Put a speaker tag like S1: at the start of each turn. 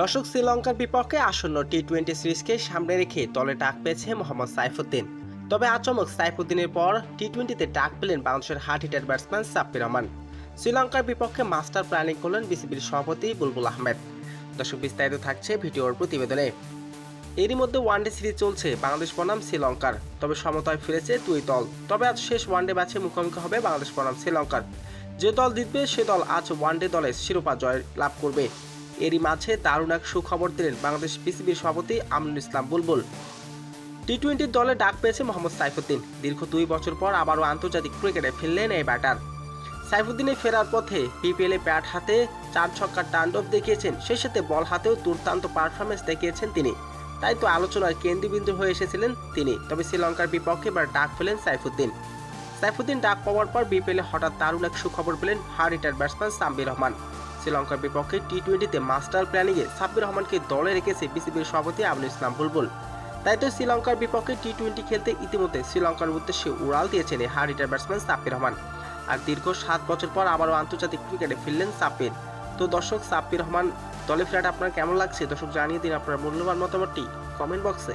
S1: দর্শক শ্রীলঙ্কার বিপক্ষে আসন্ন টি টোয়েন্টি সিরিজকে সামনে রেখে দলে ডাক পেয়েছে মোহাম্মদ সাইফুদ্দিন। তবে আচমক সাইফুদ্দিনের পর টি টোয়েন্টিতে ডাক পেলেন বাংলাদেশের hard hitter batsman Sabbir Rahman. শ্রীলঙ্কার বিপক্ষে মাস্টার প্ল্যানিং করলেন বিসিবির সভাপতি বুলবুল আহমেদ। দর্শক, বিস্তারিত থাকছে ভিডিওর প্রতিবেদনে। এরই মধ্যে ওয়ানডে সিরিজ চলছে বাংলাদেশ বনাম শ্রীলঙ্কার। তবে সমতায় ফিরেছে দুই দল। তবে আজ শেষ ওয়ানডে ম্যাচে মুখোমুখি হবে বাংলাদেশ বনাম শ্রীলঙ্কার। যে দল জিতবে, সে দল আজ ওয়ানডে দলে শিরোপা জয় লাভ করবে। এরই মাঝে দারুণ এক সুখবর দিলেন বাংলাদেশ বিসিবির সভাপতি আমিনুল ইসলাম বুলবুল। টি টোয়েন্টি দলে ডাক পেয়েছে মোহাম্মদ সাইফুদ্দিন। দীর্ঘ দুই বছর পর আবারও আন্তর্জাতিক ক্রিকেটে ফিরলেন এই ব্যাটার। সাইফুদ্দিনের ফেরার পথে বিপিএলে ব্যাট হাতে চার ছক্কার তাণ্ডব দেখিয়েছেন। সেই সাথে বল হাতেও দুর্দান্ত পারফরমেন্স দেখিয়েছেন তিনি। তাই তো আলোচনার কেন্দ্রবিন্দু হয়ে এসেছিলেন তিনি। তবে শ্রীলঙ্কার বিপক্ষে এবার ডাক পেলেন সাইফুদ্দিন। সাইফুদ্দিন ডাক পাওয়ার পর বিপিএলে হঠাৎ দারুণ এক সুখবর পেলেন hard hitter batsman Sabbir Rahman. শ্রীলঙ্কার বিপক্ষে টি টোয়েন্টিতে মাস্টার প্ল্যানিংয়ে সাব্বির রহমানকে দলে রেখেছে বিসিবির সভাপতি আবুল ইসলাম বুলবুল। তাই তো শ্রীলঙ্কার বিপক্ষে টি টোয়েন্টি খেলতে ইতিমধ্যে শ্রীলঙ্কার উদ্দেশ্যে উড়াল দিয়েছেন এই hard hitter batsman Sabbir Rahman. আর দীর্ঘ সাত বছর পর আবারও আন্তর্জাতিক ক্রিকেটে ফিরলেন সাব্বির। তো দর্শক, সাব্বির রহমান, দলে ফেরাটা আপনার কেমন লাগছে? দর্শক, জানিয়ে দিন আপনার মূল্যবান মতামতটি কমেন্ট বক্সে।